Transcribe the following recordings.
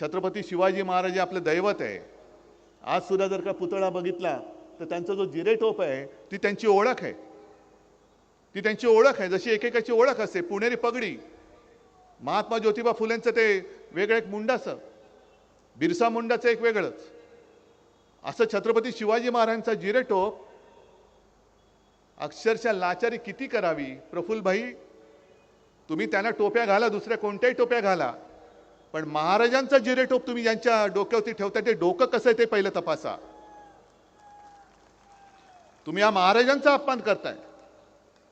छत्रपती शिवाजी महाराज हे आपलं दैवत आहे. आज सुद्धा जर का पुतळा बघितला तर त्यांचा जो जिरेटोप आहे ती त्यांची ओळख आहे. ती त्यांची ओळख आहे. जशी एकेकाची ओळख असते पुणेरी पगडी. महात्मा ज्योतिबा फुलेंचं ते वेगळं एक मुंडाचं बिरसा मुंडाचं एक वेगळंच. असं छत्रपती शिवाजी महाराजांचा जिरेटोप अक्षरशः लाचारी किती करावी? प्रफुल्लभाई तुम्ही त्यांना टोप्या घाला दुसऱ्या कोणत्याही टोप्या घाला. पण महाराजांचा जिरेटोप तुम्ही ज्यांच्या डोक्यावरती ठेवता ते डोकं कसं आहे ते पहिलं तपासा. तुम्ही या महाराजांचा अपमान करताय.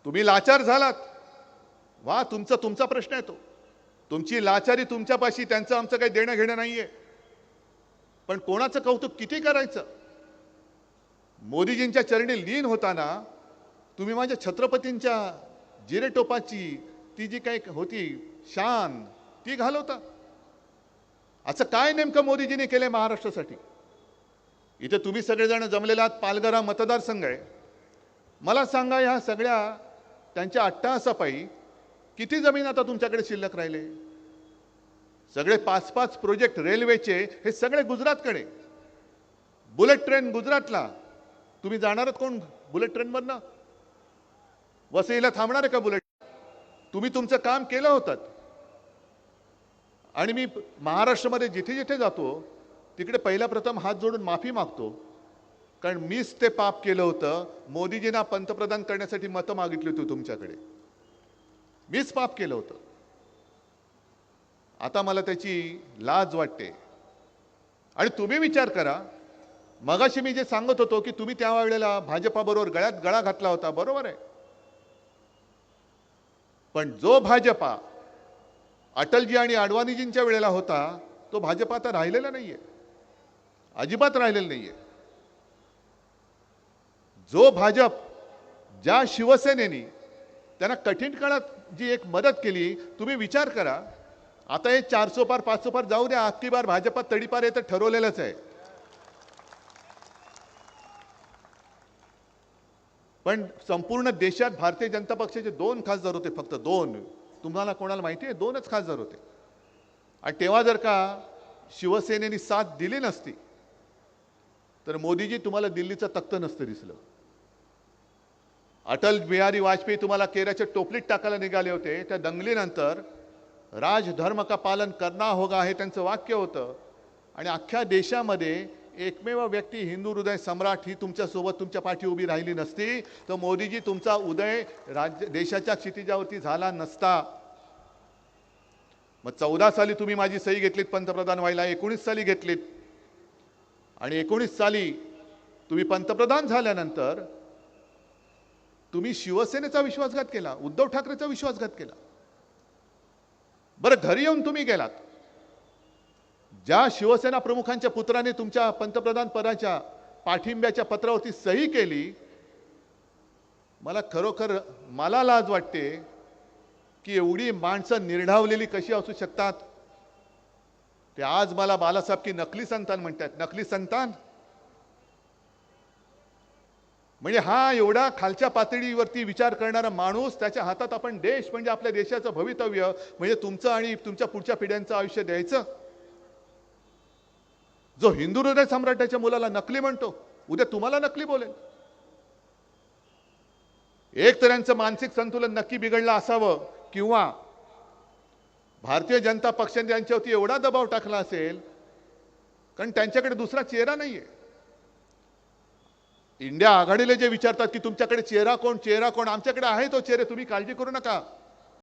तुम्ही लाचार झालात. वा तुमचा तुमचा प्रश्न आहे तो. तुमची लाचारी तुमच्यापाशी त्यांचं आमचं काही देणं घेणं नाहीये. पण कोणाचं कौतुक किती करायचं? मोदीजींच्या चरणी लीन होताना तुम्ही माझ्या छत्रपतींच्या जिरेटोपाची ती जी काही होती शान ती घालवता. असं काय नेमकं मोदीजींनी केलंय महाराष्ट्रासाठी? इथे तुम्ही सगळेजण जमलेला आहात पालघरा मतदारसंघ आहे. मला सांगा ह्या सगळ्या त्यांच्या अट्टाहासापायी किती जमीन आता तुमच्याकडे शिल्लक राहिले? सगळे पाच पाच प्रोजेक्ट रेल्वेचे हे सगळे गुजरातकडे. बुलेट ट्रेन गुजरातला. तुम्ही जाणार कोण बुलेट ट्रेनमधनं वसईला थांबणार आहे का बुलेट? तुम्ही तुमचं काम केलं होतं. आणि मी महाराष्ट्रामध्ये जिथे जिथे जातो तिकडे पहिला प्रथम हात जोडून माफी मागतो. कारण मीच ते पाप केलं होतं. मोदीजींना पंतप्रधान करण्यासाठी मतं मागितली होती तुमच्याकडे. मीच पाप केलं होतं. आता मला त्याची लाज वाटते. आणि तुम्ही विचार करा. मगाशी मी जे सांगत होतो की तुम्ही त्या वेळेला भाजपाबरोबर गळ्यात गळा घातला होता बरोबर आहे. पण जो भाजपा अटलजी आणि अडवाणीजींच्या वेळेला होता तो भाजप आता राहिलेला नाहीये. अजिबात राहिलेला नाहीये. जो भाजप ज्या शिवसेनेनी त्यांना कठीण काळात जी एक मदत केली तुम्ही विचार करा. आता हे चारसो पार पाचसो पार जाऊ द्या अख्खी बार भाजपात तडीपार येतं ठरवलेलंच आहे. पण संपूर्ण देशात भारतीय जनता पक्षाचे दोन खासदार होते फक्त दोन. तुम्हाला कोणाला माहिती आहे? दोनच खासदार होते. आणि तेव्हा जर का शिवसेनेनी साथ दिली नसती तर मोदीजी तुम्हाला दिल्लीचं तख्त नसतं दिसलं. अटल बिहारी वाजपेयी तुम्हाला केऱ्याच्या टोपलीत टाकायला निघाले होते. त्या दंगलीनंतर राजधर्म का पालन करना होगा हे त्यांचं वाक्य होतं. आणि अख्ख्या देशामध्ये एकमेव व्यक्ती हिंदू हृदय सम्राट ही तुमच्यासोबत तुमच्या पाठी उभी राहिली नसती तर मोदीजी तुमचा उदय राज्य देशाच्या क्षितिजावरती झाला नसता. मग चौदा साली तुम्ही माझी सही घेतलीत पंतप्रधान व्हायला एकोणीस साली घेतलीत. आणि एकोणीस साली तुम्ही पंतप्रधान झाल्यानंतर तुम्ही शिवसेनेचा विश्वासघात केला उद्धव ठाकरेचा विश्वासघात केला. बरं घरी येऊन तुम्ही गेलात. ज्या शिवसेना प्रमुखांच्या पुत्राने तुमच्या पंतप्रधान पदाच्या पाठिंब्याच्या पत्रावरती सही केली मला खरोखर मला लाज वाटते की एवढी माणसं निर्ढावलेली कशी असू शकतात? ते आज मला बालासाहेब की नकली संतान म्हणतात. नकली संतान? म्हणजे हा एवढा खालच्या पातळीवरती विचार करणारा माणूस त्याच्या हातात आपण देश म्हणजे आपल्या देशाचं भवितव्य म्हणजे तुमचं आणि तुमच्या पुढच्या पिढ्यांचं आयुष्य द्यायचं? जो हिंदू हृदय सम्राटाच्या मुलाला नकली म्हणतो उद्या तुम्हाला नकली बोलेल. एक तर यांचं मानसिक संतुलन नक्की बिघडलं असावं किंवा भारतीय जनता पक्षाने त्यांच्यावरती एवढा दबाव टाकला असेल कारण त्यांच्याकडे दुसरा चेहरा नाहीये. इंडिया आघाडीला जे विचारतात की तुमच्याकडे चेहरा कोण चेहरा कोण आमच्याकडे आहे तो चेहरे तुम्ही काळजी करू नका.